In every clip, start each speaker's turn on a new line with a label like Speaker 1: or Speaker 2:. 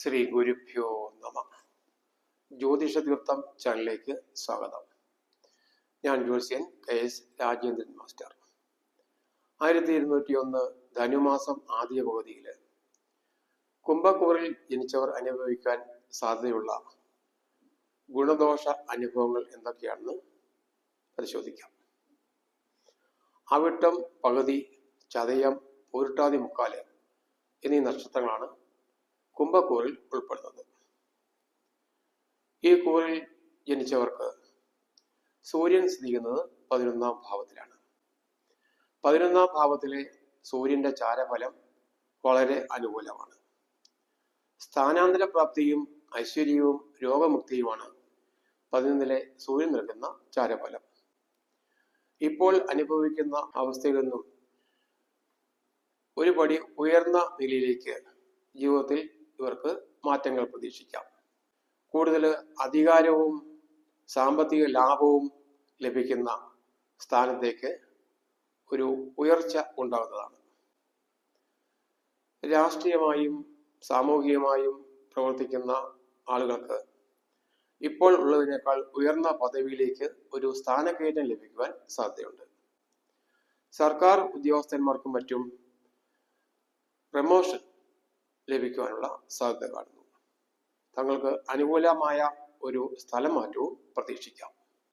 Speaker 1: ശ്രീ ഗുരുഭ്യോ നമ. ജ്യോതിഷ തീർത്ഥം ചാനലിലേക്ക് സ്വാഗതം. ഞാൻ ജ്യോത്സ്യൻ കെ എസ് രാജേന്ദ്രൻ മാസ്റ്റർ. ആയിരത്തി ഇരുന്നൂറ്റി ഒന്ന് ധനുമാസം ആദ്യ പകുതിയിൽ കുംഭക്കൂറിൽ ജനിച്ചവർ അനുഭവിക്കാൻ സാധ്യതയുള്ള ഗുണദോഷ അനുഭവങ്ങൾ എന്തൊക്കെയാണെന്ന് പരിശോധിക്കാം. അവിട്ടം പകുതി ചതയം പൂരുട്ടാതി മുക്കാൽ എന്നീ നക്ഷത്രങ്ങളാണ് കുംഭക്കൂറിൽ ഉൾപ്പെടുന്നത്. ഈ കൂറിൽ ജനിച്ചവർക്ക് സൂര്യൻ സ്ഥിതി ചെയ്യുന്നത് പതിനൊന്നാം ഭാവത്തിലാണ്. പതിനൊന്നാം ഭാവത്തിലെ സൂര്യന്റെ ചാരഫലം വളരെ അനുകൂലമാണ്. സ്ഥാനാന്തര പ്രാപ്തിയും ഐശ്വര്യവും രോഗമുക്തിയുമാണ് പതിനൊന്നിലെ സൂര്യൻ നൽകുന്ന ചാരഫലം. ഇപ്പോൾ അനുഭവിക്കുന്ന അവസ്ഥയിൽ നിന്നും ഒരു പടി ഉയർന്ന നിലയിലേക്ക് ജീവിതത്തിൽ ഇവർക്ക് മാറ്റങ്ങൾ പ്രതീക്ഷിക്കാം. കൂടുതൽ അധികാരവും സാമ്പത്തിക ലാഭവും ലഭിക്കുന്ന സ്ഥാനത്തേക്ക് ഒരു ഉയർച്ച ഉണ്ടാകുന്നതാണ്. രാഷ്ട്രീയമായും സാമൂഹികമായും പ്രവർത്തിക്കുന്ന ആളുകൾക്ക് ഇപ്പോൾ ഉള്ളതിനേക്കാൾ ഉയർന്ന പദവിയിലേക്ക് ഒരു സ്ഥാനക്കയറ്റം ലഭിക്കുവാൻ സാധ്യതയുണ്ട്. സർക്കാർ ഉദ്യോഗസ്ഥന്മാർക്കും മറ്റും പ്രമോഷൻ ലഭിക്കുവാനുള്ള സാധ്യത കാണുന്നു. തങ്ങൾക്ക് അനുകൂലമായ ഒരു സ്ഥലം മാറ്റവും പ്രതീക്ഷിക്കാം.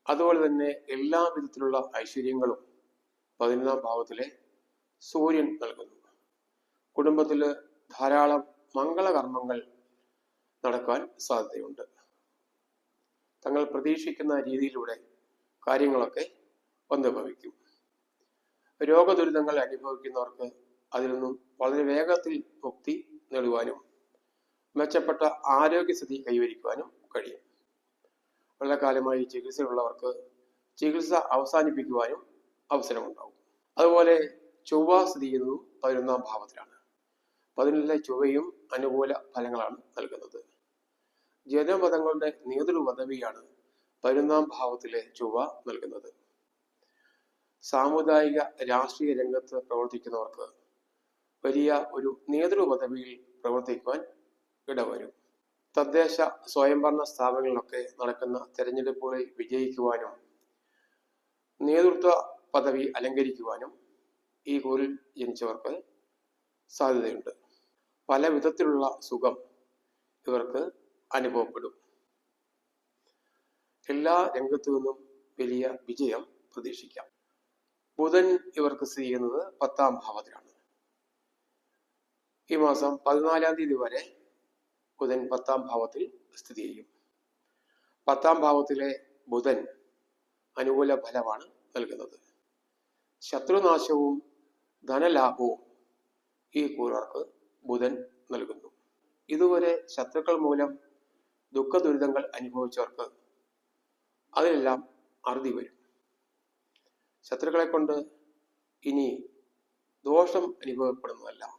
Speaker 1: അതുപോലെ തന്നെ എല്ലാ വിധത്തിലുള്ള ഐശ്വര്യങ്ങളും പതിനൊന്നാം ഭാവത്തിലെ സൂര്യൻ നൽകുന്നു. കുടുംബത്തിൽ ധാരാളം മംഗളകർമ്മങ്ങൾ നടക്കാൻ സാധ്യതയുണ്ട്. തങ്ങൾ പ്രതീക്ഷിക്കുന്ന രീതിയിലൂടെ കാര്യങ്ങളൊക്കെ വന്നു ഭവിക്കും രോഗദുരിതങ്ങൾ അനുഭവിക്കുന്നവർക്ക് അതിൽ നിന്നും വളരെ വേഗത്തിൽ മുക്തി നേടുവാനും മെച്ചപ്പെട്ട ആരോഗ്യസ്ഥിതി കൈവരിക്കുവാനും കഴിയും. വളരെ കാലമായി ചികിത്സയുള്ളവർക്ക് ചികിത്സ അവസാനിപ്പിക്കുവാനും അവസരമുണ്ടാവും അതുപോലെ ചൊവ്വ സ്ഥിതി ചെയ്യുന്നതും പതിനൊന്നാം ഭാവത്തിലാണ്. പതിനൊന്നിലെ ചൊവ്വയും അനുകൂല ഫലങ്ങളാണ് നൽകുന്നത്. ജനപദങ്ങളുടെ നേതൃ പദവിയാണ് പതിനൊന്നാം ഭാവത്തിലെ ചൊവ്വ നൽകുന്നത്. സാമുദായിക രാഷ്ട്രീയ രംഗത്ത് പ്രവർത്തിക്കുന്നവർക്ക് വലിയ ഒരു നേതൃ പദവിയിൽ പ്രവർത്തിക്കുവാൻ ഇടവരും. തദ്ദേശ സ്വയംഭരണ സ്ഥാപനങ്ങളിലൊക്കെ നടക്കുന്ന തെരഞ്ഞെടുപ്പുകളിൽ വിജയിക്കുവാനും നേതൃത്വ പദവി അലങ്കരിക്കുവാനും ഈ കൂറിൽ ജനിച്ചവർക്ക് സാധ്യതയുണ്ട്. പല വിധത്തിലുള്ള സുഖം ഇവർക്ക് അനുഭവപ്പെടും. എല്ലാ രംഗത്തു നിന്നും വലിയ വിജയം പ്രതീക്ഷിക്കാം. ബുധൻ ഇവർക്ക് സ്ഥിതി ചെയ്യുന്നത് പത്താം ഭാവത്തിലാണ്. ഈ മാസം പതിനാലാം തീയതി വരെ ബുധൻ പത്താം ഭാവത്തിൽ സ്ഥിതി ചെയ്യും. പത്താം ഭാവത്തിലെ ബുധൻ അനുകൂല ഫലമാണ് നൽകുന്നത്. ശത്രുനാശവും ധനലാഭവും ഈ കൂറർക്ക് ബുധൻ നൽകുന്നു. ഇതുവരെ ശത്രുക്കൾ മൂലം ദുഃഖ ദുരിതങ്ങൾ അനുഭവിച്ചവർക്ക് അതിലെല്ലാം അറുതി വരും. ശത്രുക്കളെ കൊണ്ട് ഇനി ദോഷം അനുഭവപ്പെടുന്നതല്ല.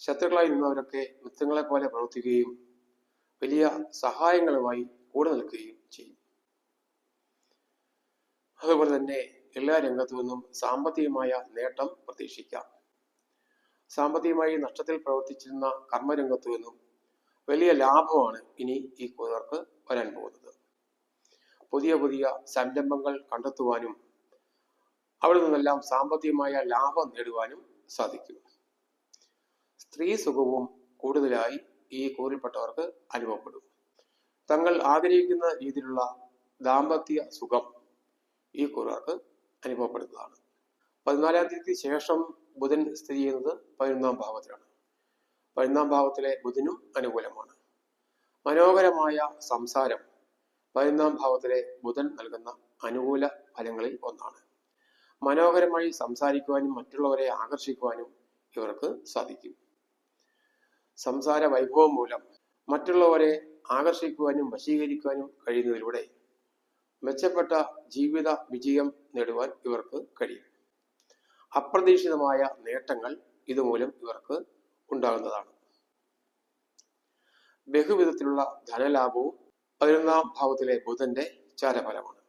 Speaker 1: ശത്രുക്കളായി നിന്നവരൊക്കെ മിത്രങ്ങളെ പോലെ പ്രവർത്തിക്കുകയും വലിയ സഹായങ്ങളുമായി കൂടെ നിൽക്കുകയും ചെയ്യും. അതുപോലെ തന്നെ എല്ലാ രംഗത്തു നിന്നും സാമ്പത്തികമായ നേട്ടം പ്രതീക്ഷിക്കാം. സാമ്പത്തികമായി നഷ്ടത്തിൽ പ്രവർത്തിച്ചിരുന്ന കർമ്മരംഗത്തു നിന്നും വലിയ ലാഭമാണ് ഇനി ഈ കൂതർക്ക് വരാൻ പോകുന്നത്. പുതിയ പുതിയ സംരംഭങ്ങൾ കണ്ടെത്തുവാനും അവിടെ നിന്നെല്ലാം സാമ്പത്തികമായ ലാഭം നേടുവാനും സാധിക്കും. സ്ത്രീ സുഖവും കൂടുതലായി ഈ കൂറിൽപ്പെട്ടവർക്ക് അനുഭവപ്പെടും. തങ്ങൾ ആഗ്രഹിക്കുന്ന രീതിയിലുള്ള ദാമ്പത്യ സുഖം ഈ കൂറുകാർക്ക് അനുഭവപ്പെടുന്നതാണ്. പതിനാലാം തീയതിക്ക് ശേഷം ബുധൻ സ്ഥിതി ചെയ്യുന്നത് പതിനൊന്നാം ഭാവത്തിലാണ്. പതിനൊന്നാം ഭാവത്തിലെ ബുധനും അനുകൂലമാണ്. മനോഹരമായ സംസാരം പതിനൊന്നാം ഭാവത്തിലെ ബുധൻ നൽകുന്ന അനുകൂല ഫലങ്ങളിൽ ഒന്നാണ്. മനോഹരമായി സംസാരിക്കുവാനും മറ്റുള്ളവരെ ആകർഷിക്കുവാനും ഇവർക്ക് സാധിക്കും. സംസാര വൈഭവം മൂലം മറ്റുള്ളവരെ ആകർഷിക്കുവാനും വശീകരിക്കുവാനും കഴിയുന്നതിലൂടെ മെച്ചപ്പെട്ട ജീവിത വിജയം നേടുവാൻ ഇവർക്ക് കഴിയും. അപ്രതീക്ഷിതമായ നേട്ടങ്ങൾ ഇതുമൂലം ഇവർക്ക് ഉണ്ടാകുന്നതാണ്. ബഹുവിധത്തിലുള്ള ധനലാഭവും പതിനൊന്നാം ഭാവത്തിലെ ബുധന്റെ ചാരഫലമാണ്.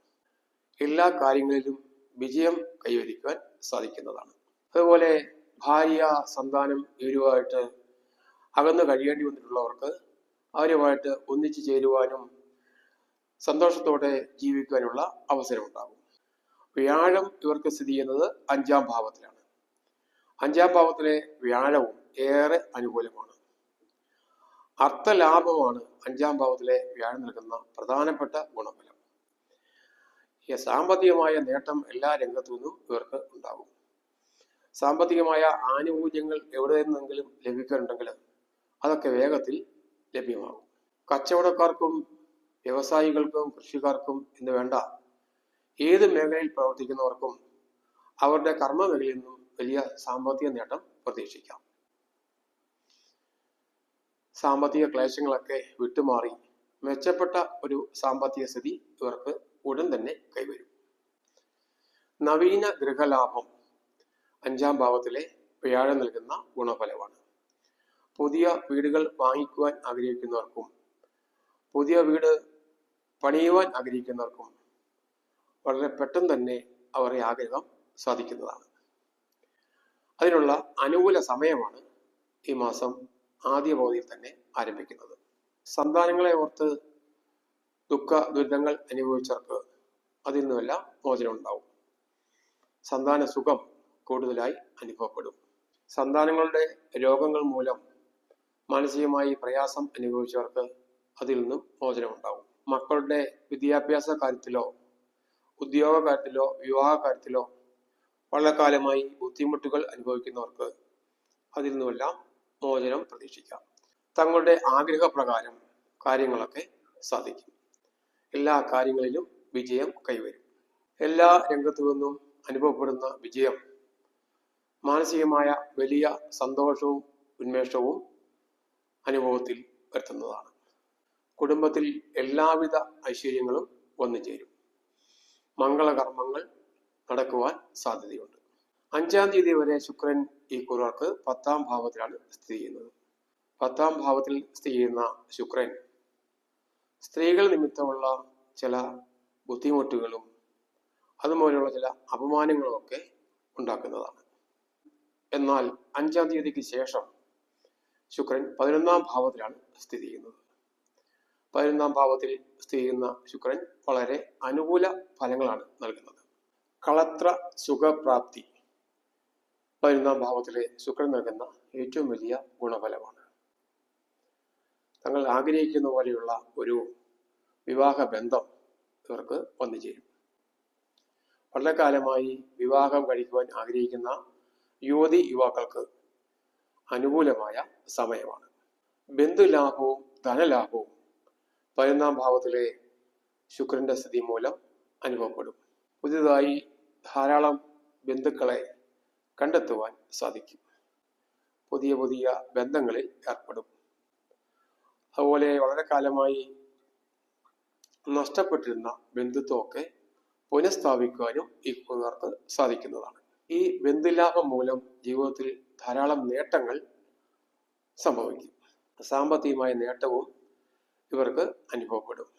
Speaker 1: എല്ലാ കാര്യങ്ങളിലും വിജയം കൈവരിക്കുവാൻ സാധിക്കുന്നതാണ്. അതുപോലെ ഭാര്യ സന്താനം ഇവരുമായിട്ട് അകന്നു കഴിയേണ്ടി വന്നിട്ടുള്ളവർക്ക് അവരുമായിട്ട് ഒന്നിച്ചു ചേരുവാനും സന്തോഷത്തോടെ ജീവിക്കാനുള്ള അവസരമുണ്ടാകും. വ്യാഴം ഇവർക്ക് സ്ഥിതി ചെയ്യുന്നത് അഞ്ചാം ഭാവത്തിലാണ്. അഞ്ചാം ഭാവത്തിലെ വ്യാഴവും ഏറെ അനുകൂലമാണ്. അർത്ഥലാഭമാണ് അഞ്ചാം ഭാവത്തിലെ വ്യാഴം നൽകുന്ന പ്രധാനപ്പെട്ട ഗുണഫലം. സാമ്പത്തികമായ നേട്ടം എല്ലാ രംഗത്തു നിന്നും ഇവർക്ക് ഉണ്ടാകും. സാമ്പത്തികമായ ആനുകൂല്യങ്ങൾ എവിടെ നിന്നെങ്കിലും ലഭിക്കാനുണ്ടെങ്കിൽ അതൊക്കെ വേഗത്തിൽ ലഭ്യമാകും. കച്ചവടക്കാർക്കും വ്യവസായികൾക്കും കൃഷിക്കാർക്കും എന്ന് വേണ്ട. ഏത് മേഖലയിൽ പ്രവർത്തിക്കുന്നവർക്കും അവരുടെ കർമ്മ മേഖലയിൽ നിന്നും വലിയ സാമ്പത്തിക നേട്ടം പ്രതീക്ഷിക്കാം. സാമ്പത്തിക ക്ലേശങ്ങളൊക്കെ വിട്ടുമാറി മെച്ചപ്പെട്ട ഒരു സാമ്പത്തിക സ്ഥിതി ഇവർക്ക് ഉടൻ തന്നെ കൈവരും. നവീന ഗൃഹലാഭം അഞ്ചാം ഭാവത്തിലെ വ്യാഴം നൽകുന്ന ഗുണഫലമാണ്. പുതിയ വീടുകൾ വാങ്ങിക്കുവാൻ ആഗ്രഹിക്കുന്നവർക്കും പുതിയ വീട് പണിയുവാൻ ആഗ്രഹിക്കുന്നവർക്കും വളരെ പെട്ടെന്ന് തന്നെ അവരുടെ ആഗ്രഹം സാധിക്കുന്നതാണ്. അതിനുള്ള അനുകൂല സമയമാണ് ഈ മാസം ആദ്യ പകുതിയിൽ തന്നെ ആരംഭിക്കുന്നത്. സന്താനങ്ങളെ ഓർത്ത് ദുഃഖ ദുരിതങ്ങൾ അനുഭവിച്ചവർക്ക് അതിൽ നിന്നുമെല്ലാം മോചനം ഉണ്ടാവും. സന്താന സുഖം കൂടുതലായി അനുഭവപ്പെടും. സന്താനങ്ങളുടെ രോഗങ്ങൾ മൂലം മാനസികമായി പ്രയാസം അനുഭവിച്ചവർക്ക് അതിൽ നിന്നും മോചനമുണ്ടാവും മക്കളുടെ വിദ്യാഭ്യാസ കാര്യത്തിലോ ഉദ്യോഗ കാര്യത്തിലോ വിവാഹ കാര്യത്തിലോ വളരെ കാലമായി ബുദ്ധിമുട്ടുകൾ അനുഭവിക്കുന്നവർക്ക് അതിൽ നിന്നുമെല്ലാം മോചനം പ്രതീക്ഷിക്കാം. തങ്ങളുടെ ആഗ്രഹപ്രകാരം കാര്യങ്ങളൊക്കെ സാധിക്കും. എല്ലാ കാര്യങ്ങളിലും വിജയം കൈവരും. എല്ലാ രംഗത്തു നിന്നും അനുഭവപ്പെടുന്ന വിജയം മാനസികമായ വലിയ സന്തോഷവും ഉന്മേഷവും അനുഭവത്തിൽ വരുത്തുന്നതാണ്. കുടുംബത്തിൽ എല്ലാവിധ ഐശ്വര്യങ്ങളും വന്നു ചേരും. മംഗളകർമ്മങ്ങൾ നടക്കുവാൻ സാധ്യതയുണ്ട്. അഞ്ചാം തീയതി വരെ ശുക്രൻ ഈ കുറുവർക്ക് പത്താം ഭാവത്തിലാണ് സ്ഥിതി ചെയ്യുന്നത്. പത്താം ഭാവത്തിൽ സ്ഥിതി ചെയ്യുന്ന ശുക്രൻ സ്ത്രീകൾ നിമിത്തമുള്ള ചില ബുദ്ധിമുട്ടുകളും അതുപോലെയുള്ള ചില അപമാനങ്ങളും ഒക്കെ ഉണ്ടാക്കുന്നതാണ്. എന്നാൽ അഞ്ചാം തീയതിക്ക് ശേഷം ശുക്രൻ പതിനൊന്നാം ഭാവത്തിലാണ് സ്ഥിതി ചെയ്യുന്നത്. പതിനൊന്നാം ഭാവത്തിൽ സ്ഥിതി ചെയ്യുന്ന ശുക്രൻ വളരെ അനുകൂല ഫലങ്ങളാണ് നൽകുന്നത്. കളത്ര സുഖപ്രാപ്തി. പതിനൊന്നാം ഭാവത്തിലെ ശുക്രൻ നൽകുന്ന ഏറ്റവും വലിയ ഗുണഫലമാണ്. തങ്ങൾ ആഗ്രഹിക്കുന്ന പോലെയുള്ള ഒരു വിവാഹ ബന്ധം ഇവർക്ക് വന്നു ചേരും. വളരെ കാലമായി വിവാഹം കഴിക്കുവാൻ ആഗ്രഹിക്കുന്ന യുവതി യുവാക്കൾക്ക് അനുകൂലമായ സമയമാണ്. ബന്ധുലാഭവും ധനലാഭവും പതിനൊന്നാം ഭാവത്തിലെ ശുക്രന്റെ സ്ഥിതി മൂലം അനുഭവപ്പെടും. പുതിയതായി ധാരാളം ബന്ധുക്കളെ കണ്ടെത്തുവാൻ സാധിക്കും. പുതിയ പുതിയ ബന്ധങ്ങളിൽ ഏർപ്പെടും. അതുപോലെ വളരെ കാലമായി നഷ്ടപ്പെട്ടിരുന്ന ബന്ധുത്വമൊക്കെ പുനഃസ്ഥാപിക്കുവാനും ഈ സാധിക്കുന്നതാണ്. ഈ ബന്ധുലാഭം മൂലം ജീവിതത്തിൽ ധാരാളം നേട്ടങ്ങൾ സംഭവിക്കും. സാമ്പത്തികമായ നേട്ടവും ഇവർക്ക് അനുഭവപ്പെടും.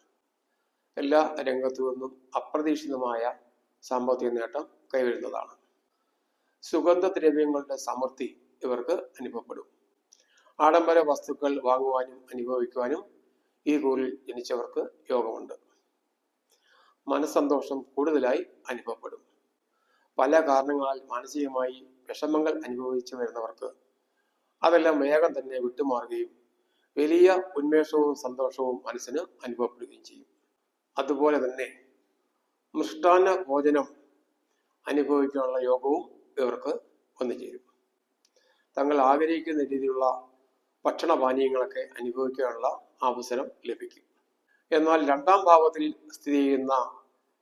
Speaker 1: എല്ലാ രംഗത്തു നിന്നും അപ്രതീക്ഷിതമായ സാമ്പത്തിക നേട്ടം കൈവരുന്നതാണ്. സുഗന്ധദ്രവ്യങ്ങളുടെ സമൃദ്ധി ഇവർക്ക് അനുഭവപ്പെടും. ആഡംബര വസ്തുക്കൾ വാങ്ങുവാനും അനുഭവിക്കുവാനും ഈ കൂറിൽ ജനിച്ചവർക്ക് യോഗമുണ്ട്. മനസ്സന്തോഷം കൂടുതലായി അനുഭവപ്പെടും. പല കാരണങ്ങളാൽ മാനസികമായി വിഷമങ്ങൾ അനുഭവിച്ചു വരുന്നവർക്ക് അതെല്ലാം വേഗം തന്നെ വിട്ടുമാറുകയും വലിയ ഉന്മേഷവും സന്തോഷവും മനസ്സിന് അനുഭവപ്പെടുകയും ചെയ്യും. അതുപോലെ തന്നെ മൃഷ്ടാന്ന ഭോജനം അനുഭവിക്കാനുള്ള യോഗവും ഇവർക്ക് വന്നു ചേരും. തങ്ങൾ ആഗ്രഹിക്കുന്ന രീതിയിലുള്ള ഭക്ഷണപാനീയങ്ങളൊക്കെ അനുഭവിക്കാനുള്ള അവസരം ലഭിക്കും. എന്നാൽ രണ്ടാം ഭാവത്തിൽ സ്ഥിതി ചെയ്യുന്ന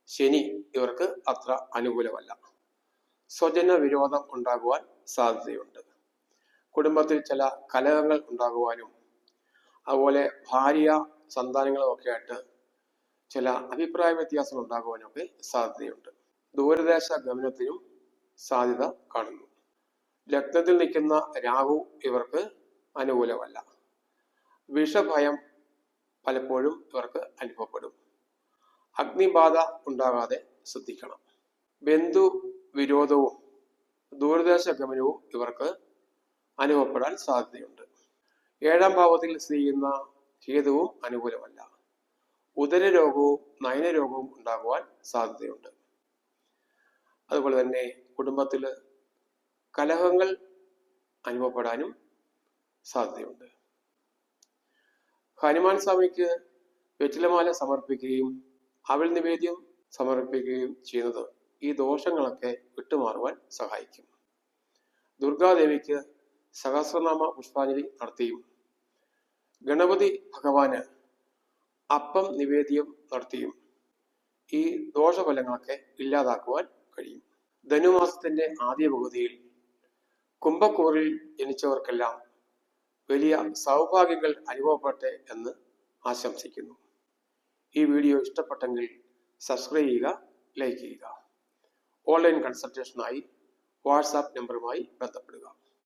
Speaker 1: ശനി ഇവർക്ക് അത്ര അനുകൂലമല്ല. സ്വജന വിരോധം ഉണ്ടാകുവാൻ സാധ്യതയുണ്ട്. കുടുംബത്തിൽ ചില കലഹങ്ങൾ ഉണ്ടാകുവാനും അതുപോലെ ഭാര്യ സന്താനങ്ങളും ഒക്കെ ആയിട്ട് ചില അഭിപ്രായ വ്യത്യാസങ്ങൾ ഉണ്ടാകുവാനും ഒക്കെ സാധ്യതയുണ്ട്. ദൂരദേശ ഗമനത്തിനും സാധ്യത കാണുന്നു. രക്തത്തിൽ നിൽക്കുന്ന രാഹു ഇവർക്ക് അനുകൂലമല്ല. വിഷഭയം പലപ്പോഴും ഇവർക്ക് അനുഭവപ്പെടും. അഗ്നിബാധ ഉണ്ടാകാതെ ശ്രദ്ധിക്കണം. ബന്ധു വിരോധവും ദൂരദേശ ഗമനവും ഇവർക്ക് അനുഭവപ്പെടാൻ സാധ്യതയുണ്ട്. ഏഴാം ഭാവത്തിൽ സ്ഥിതി ചെയ്യുന്ന ഹേതുവും അനുകൂലമല്ല. ഉദര ഉദരരോഗവും നയനരോഗവും ഉണ്ടാകുവാൻ സാധ്യതയുണ്ട്. അതുപോലെ തന്നെ കുടുംബത്തിൽ കലഹങ്ങൾ അനുഭവപ്പെടാനും സാധ്യതയുണ്ട്. ഹനുമാൻ സ്വാമിക്ക് വെറ്റിലമാല സമർപ്പിക്കുകയും അവൽ നിവേദ്യം സമർപ്പിക്കുകയും ചെയ്യുന്നത് ഈ ദോഷങ്ങളൊക്കെ വിട്ടുമാറുവാൻ സഹായിക്കും. ദുർഗാദേവിക്ക് സഹസ്രനാമ പുഷ്പാഞ്ജലി നടത്തിയും ഗണപതി ഭഗവാന് അപ്പം നിവേദ്യം നടത്തിയും ഈ ദോഷഫലങ്ങളൊക്കെ ഇല്ലാതാക്കുവാൻ കഴിയും. ധനുമാസത്തിന്റെ ആദ്യ പകുതിയിൽ കുംഭക്കൂറിൽ ജനിച്ചവർക്കെല്ലാം വലിയ സൗഭാഗ്യങ്ങൾ അനുഭവപ്പെട്ടെ എന്ന് ആശംസിക്കുന്നു. ഈ വീഡിയോ ഇഷ്ടപ്പെട്ടെങ്കിൽ സബ്സ്ക്രൈബ് ചെയ്യുക ലൈക്ക് ചെയ്യുക. ഓൺലൈൻ കൺസൾട്ടേഷനായി വാട്സാപ്പ് നമ്പറുമായി ബന്ധപ്പെടുക.